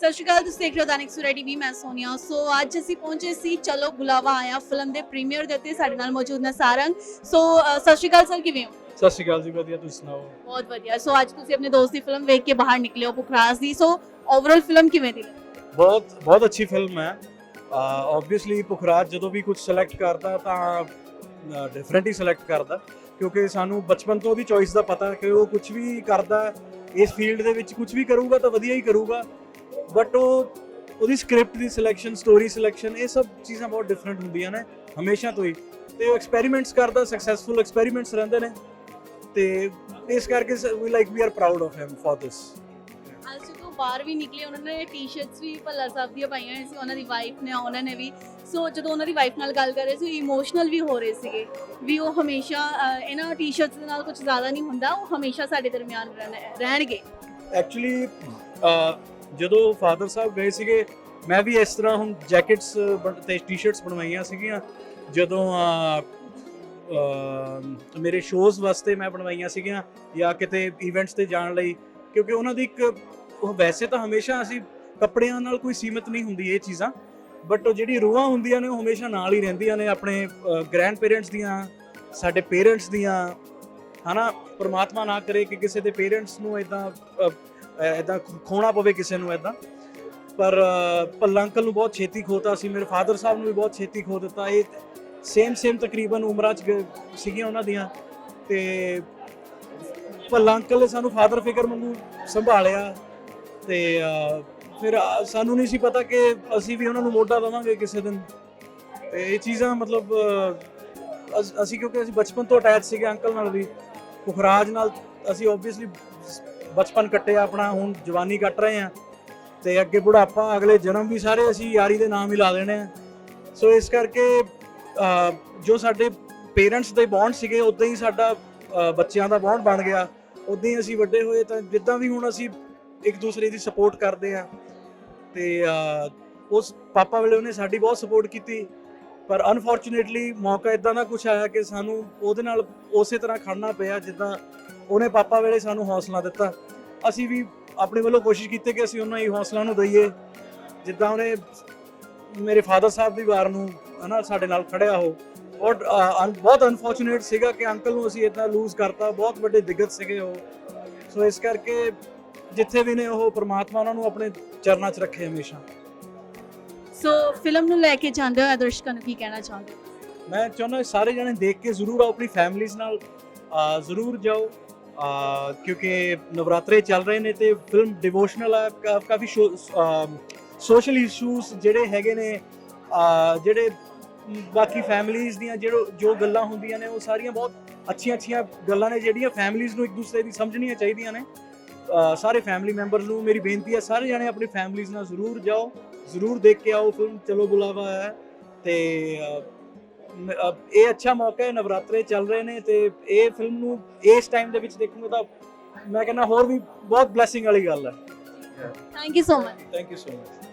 ਸਤਿ ਸ਼੍ਰੀ ਅਕਾਲ ਤੁਸੀਂ ਦੇਖ ਰਹੇ ਹੋ ਦਾਨਿਕ ਸੁਰਾ ਟੀਵੀ ਮੈਂ ਸੋਨੀਆ। ਸੋ ਅੱਜ ਅਸੀਂ ਪਹੁੰਚੇ ਸੀ ਚਲੋ ਬੁਲਾਵਾ ਆਇਆ ਫਿਲਮ ਦੇ ਪ੍ਰੀਮੀਅਰ ਦੇ ਉੱਤੇ ਸਾਡੇ ਨਾਲ ਮੌਜੂਦ ਨੇ ਸਾਰੰਗ। ਸੋ ਅ, ਸਤਿ ਸ਼੍ਰੀ ਅਕਾਲ ਸਰ ਕਿਵੇਂ ਹੋ? ਸਤਿ ਸ਼੍ਰੀ ਅਕਾਲ ਜੀ ਵਧੀਆ ਤੁਸੀਂ ਸੁਣਾਓ? ਬਹੁਤ ਵਧੀਆ। ਸੋ ਅੱਜ ਤੁਸੀਂ ਆਪਣੇ ਦੋਸਤ ਦੀ ਫਿਲਮ ਵੇਖ ਕੇ ਬਾਹਰ ਨਿਕਲੇ ਹੋ ਪੁਖਰਾਜ ਦੀ। ਸੋ ਓਵਰਆਲ ਫਿਲਮ ਕਿਵੇਂ ਦੀ? ਬਹੁਤ ਬਹੁਤ ਅੱਛੀ ਫਿਲਮ ਹੈ। ਆਬਵੀਅਸਲੀ ਪੁਖਰਾਜ ਜਦੋਂ ਵੀ ਕੁਝ ਸਿਲੈਕਟ ਕਰਦਾ ਤਾਂ ਡਿਫਰੈਂਟ ਹੀ ਸਿਲੈਕਟ ਕਰਦਾ। ਕਿਉਂਕਿ ਸਾਨੂੰ ਬਚਪਨ ਤੋਂ ਉਹਦੀ ਚੋਇਸ ਦਾ ਪਤਾ ਕਿ ਉਹ ਕੁਝ ਵੀ ਕਰਦਾ ਇਸ ਫੀਲਡ ਦੇ ਵਿੱਚ ਕੁਝ ਵੀ ਕਰੂਗਾ ਤਾਂ ਵਧੀਆ ਹੀ ਕਰੂਗਾ। ਬਟ ਉਹ ਉਹਦੀ ਸਕ੍ਰਿਪਟ ਦੀ ਸਿਲੈਕਸ਼ਨ ਸਟੋਰੀ ਸਿਲੈਕਸ਼ਨ ਇਹ ਸਭ ਚੀਜ਼ਾਂ ਬਹੁਤ ਡਿਫਰੈਂਟ ਹੁੰਦੀਆਂ ਨੇ ਹਮੇਸ਼ਾ ਤੋਂ ਹੀ। ਤੇ ਉਹ ਐਕਸਪੈਰੀਮੈਂਟਸ ਕਰਦਾ ਸਕਸੈਸਫੁਲ ਐਕਸਪੈਰੀਮੈਂਟਸ ਰਹਿੰਦੇ ਨੇ। ਤੇ ਇਸ ਕਰਕੇ ਵੀ like we are proud of him for this ਅੱਜ ਤੋਂ ਬਾਹਰ ਵੀ ਨਿਕਲੇ ਉਹਨਾਂ ਨੇ ਟੀ-ਸ਼ਰਟਸ ਵੀ ਭੱਲਾ ਸਾਹਿਬ ਦੀਆਂ ਪਾਈਆਂ ਹੋਈਆਂ ਸੀ ਉਹਨਾਂ ਦੀ ਵਾਈਫ ਨੇ ਉਹਨਾਂ ਨੇ ਵੀ। ਸੋ ਜਦੋਂ ਉਹਨਾਂ ਦੀ ਵਾਈਫ ਨਾਲ ਗੱਲ ਕਰ ਰਹੇ ਸੀ ਇਮੋਸ਼ਨਲ ਵੀ ਹੋ ਰਹੇ ਸੀਗੇ। ਵੀ ਉਹ ਹਮੇਸ਼ਾ ਇਹਨਾਂ ਟੀ-ਸ਼ਰਟਸ ਦੇ ਨਾਲ ਕੁਝ ਜ਼ਿਆਦਾ ਨਹੀਂ ਹੁੰਦਾ ਉਹ ਹਮੇਸ਼ਾ ਸਾਡੇ ਦਰਮਿਆਨ ਰਹਿਣ- ਰਹਿਣਗੇ। ਐਕਚੁਅਲੀ ਜਦੋਂ ਫਾਦਰ ਸਾਹਿਬ ਗਏ ਸੀਗੇ, ਮੈਂ ਵੀ ਇਸ ਤਰ੍ਹਾਂ ਹੁਣ ਜੈਕਟਸ ਤੇ ਟੀ-ਸ਼ਰਟਸ ਬਣਵਾਈਆਂ ਸੀਗੀਆਂ। ਜਦੋਂ ਮੇਰੇ ਸ਼ੋਜ਼ ਵਾਸਤੇ ਮੈਂ ਬਣਵਾਈਆਂ ਸੀਗੀਆਂ ਜਾਂ ਕਿਤੇ ਇਵੈਂਟਸ ਤੇ ਜਾਣ ਲਈ, ਕਿਉਂਕਿ ਉਹਨਾਂ ਦੀ ਇੱਕ, ਉਹ ਵੈਸੇ ਤਾਂ ਹਮੇਸ਼ਾ ਅਸੀਂ ਕੱਪੜਿਆਂ ਨਾਲ ਕੋਈ ਸੀਮਤ ਨਹੀਂ ਹੁੰਦੀ ਇਹ ਚੀਜ਼ਾਂ ਬਟ ਉਹ ਜਿਹੜੀ ਰੂਹਾਂ ਹੁੰਦੀਆਂ ਨੇ ਉਹ ਹਮੇਸ਼ਾ ਨਾਲ ਹੀ ਰਹਿੰਦੀਆਂ ਨੇ ਆਪਣੇ ਗ੍ਰੈਂਡ ਪੇਰੈਂਟਸ ਦੀਆਂ, ਸਾਡੇ ਪੇਰੈਂਟਸ ਦੀਆਂ। ਹਨਾ, ਪਰਮਾਤਮਾ ਨਾ ਕਰੇ ਕਿ ਕਿਸੇ ਦੇ ਪੇਰੈਂਟਸ ਨੂੰ ਇਦਾਂ ਇਦਾਂ ਖੋਣਾ ਪਵੇ ਕਿਸੇ ਨੂੰ ਇਦਾਂ ਪਰ ਅ, ਭੱਲਾ ਅੰਕਲ ਨੂੰ ਬਹੁਤ ਛੇਤੀ ਖੋਤਾ ਸੀ ਮੇਰੇ ਫਾਦਰ ਸਾਹਿਬ ਨੂੰ ਵੀ ਬਹੁਤ ਛੇਤੀ ਖੋ ਦਿੱਤਾ। ਇਹ ਸੇਮ ਸੇਮ ਤਕਰੀਬਨ ਉਮਰਾਂ ਚ ਸੀਗੀਆਂ ਉਹਨਾਂ ਦੀਆਂ। ਤੇ ਭੱਲਾ ਅੰਕਲ ਨੇ ਸਾਨੂੰ ਫਾਦਰ ਫਿਗਰ ਵਾਂਗੂ ਸੰਭਾਲਿਆ। ਤੇ ਫਿਰ ਸਾਨੂੰ ਨਹੀਂ ਸੀ ਪਤਾ ਕਿ ਅਸੀਂ ਵੀ ਉਹਨਾਂ ਨੂੰ ਮੋਢਾ ਦੇਵਾਂਗੇ ਕਿਸੇ ਦਿਨ। ਤੇ ਇਹ ਚੀਜ਼ਾਂ ਮਤਲਬ ਅਸੀਂ ਕਿਉਂਕਿ ਅਸੀਂ ਬਚਪਨ ਤੋਂ ਅਟੈਚ ਸੀਗੇ ਅੰਕਲ ਨਾਲ ਵੀ। ਪੁਖਰਾਜ ਨਾਲ ਅਸੀਂ ਓਬਵੀਅਸਲੀ ਬਚਪਨ ਕੱਟਿਆ ਆਪਣਾ, ਹੁਣ ਜਵਾਨੀ ਕੱਟ ਰਹੇ ਆ ਤੇ ਅੱਗੇ ਬੁਢਾਪਾ, ਅਗਲੇ ਜਨਮ ਵੀ ਸਾਰੇ ਅਸੀਂ ਯਾਰੀ ਦੇ ਨਾਮ ਹੀ ਲਾ ਦੇਣੇ ਆ। ਸੋ ਇਸ ਕਰਕੇ ਜੋ ਸਾਡੇ ਪੇਰੈਂਟਸ ਦੇ ਬੌਂਡ ਸੀਗੇ ਉਦਾਂ ਹੀ ਸਾਡਾ ਬੱਚਿਆਂ ਦਾ ਬੌਂਡ ਬਣ ਗਿਆ। ਉਦਾਂ ਹੀ ਅਸੀਂ ਵੱਡੇ ਹੋਏ ਤਾਂ ਜਿੱਦਾਂ ਵੀ ਹੁਣ ਅਸੀਂ ਇੱਕ ਦੂਸਰੇ ਦੀ ਸਪੋਰਟ ਕਰਦੇ ਆ ਤੇ ਉਸ ਪਾਪਾ ਵੇਲੇ ਉਹਨੇ ਸਾਡੀ ਬਹੁਤ ਸਪੋਰਟ ਕੀਤੀ। ਪਰ ਅਨਫੋਰਚੂਨੇਟਲੀ ਮੌਕਾ ਇਦਾਂ ਦਾ ਕੁਝ ਆਇਆ ਕਿ ਸਾਨੂੰ ਉਹਦੇ ਨਾਲ ਉਸੇ ਤਰ੍ਹਾਂ ਖੜਨਾ ਪਿਆ, ਜਿੱਦਾਂ ਉਹਨੇ ਪਾਪਾ ਵੇਲੇ ਸਾਨੂੰ ਹੌਸਲਾ ਦਿੱਤਾ। ਅਸੀਂ ਵੀ ਆਪਣੇ ਵੱਲੋਂ ਕੋਸ਼ਿਸ਼ ਕੀਤੀ ਕਿ ਅਸੀਂ ਉਹਨਾਂ ਹੀ ਹੌਸਲਾ ਨੂੰ ਦਈਏ। ਜਿੱਦਾਂ ਉਹਨੇ ਮੇਰੇ ਫਾਦਰ ਸਾਹਿਬ ਦੀ ਵਾਰ ਨੂੰ ਹਨਾ ਸਾਡੇ ਨਾਲ ਖੜਿਆ ਹੋ ਔਰ ਬਹੁਤ ਅਨਫੋਰਚੂਨੇਟ ਸੀਗਾ ਕਿ ਅੰਕਲ ਨੂੰ ਅਸੀਂ ਇਦਾਂ ਲੂਜ਼ ਕਰਤਾ। ਬਹੁਤ ਵੱਡੇ ਦਿੱਗਤ ਸੀਗੇ ਉਹ। ਸੋ ਇਸ ਕਰਕੇ ਜਿੱਥੇ ਵੀ ਨੇ ਉਹ ਪ੍ਰਮਾਤਮਾ ਉਹਨਾਂ ਨੂੰ ਆਪਣੇ ਚਰਨਾਂ 'ਚ ਰੱਖੇ ਹਮੇਸ਼ਾ। ਸੋ ਫਿਲਮ ਨੂੰ ਲੈ ਕੇ ਜਾਂਦੇ ਹੋ ਦਰਸ਼ਕਾਂ ਨੂੰ ਕੀ ਕਹਿਣਾ ਚਾਹੁੰਦੇ ਮੈਂ ਚਾਹੁੰਦਾ ਸਾਰੇ ਜਣੇ ਦੇਖ ਕੇ ਜ਼ਰੂਰ ਆਪਣੀ ਫੈਮਲੀਜ਼ ਨਾਲ ਜ਼ਰੂਰ ਜਾਓ। ਅਹ ਕਿਉਂਕਿ ਨਵਰਾਤਰੇ ਚੱਲ ਰਹੇ ਨੇ ਤੇ ਫਿਲਮ ਡਿਵੋਸ਼ਨਲ ਆ ਕਾ- ਕਾਫੀ ਸੋਸ਼ਲ ਇਸ਼ੂਸ ਜਿਹੜੇ ਹੈਗੇ ਨੇ ਅਹ ਜਿਹੜੇ ਬਾਕੀ ਫੈਮਲੀਜ਼ ਦੀਆਂ ਜਿਹੜੋ ਜੋ ਗੱਲਾਂ ਹੁੰਦੀਆਂ ਨੇ ਉਹ ਸਾਰੀਆਂ ਬਹੁਤ ਅੱਛੀਆਂ ਅੱਛੀਆਂ ਗੱਲਾਂ ਨੇ ਜਿਹੜੀਆਂ ਫੈਮਲੀਜ਼ ਨੂੰ ਇੱਕ ਦੂਸਰੇ ਦੀ ਸਮਝਣੀਆਂ ਚਾਹੀਦੀਆਂ ਨੇ। ਅਹ ਸਾਰੇ ਫੈਮਿਲੀ ਮੈਂਬਰਸ ਨੂੰ ਮੇਰੀ ਬੇਨਤੀ ਹੈ ਸਾਰੇ ਜਣੇ ਆਪਣੀ ਫੈਮਲੀਜ਼ ਨਾਲ ਜ਼ਰੂਰ ਜਾਓ ਜ਼ਰੂਰ ਦੇਖ ਕੇ ਆਓ ਫਿਲਮ ਚਲੋ ਬੁਲਾਵਾ ਹੈ ਤੇ ਅਹ, ਇਹ ਅੱਛਾ ਮੌਕਾ ਹੈ ਨਵਰਾਤਰੇ ਚੱਲ ਰਹੇ ਨੇ ਤੇ ਇਹ ਫਿਲਮ ਨੂੰ ਇਸ ਟਾਈਮ ਦੇ ਵਿੱਚ ਦੇਖੂਗੇ ਤਾਂ ਮੈਂ ਕਹਿੰਦਾ ਹੋਰ ਵੀ ਬਹੁਤ ਬਲੇਸਿੰਗ ਵਾਲੀ ਗੱਲ ਹੈ। Thank you so much thank you so much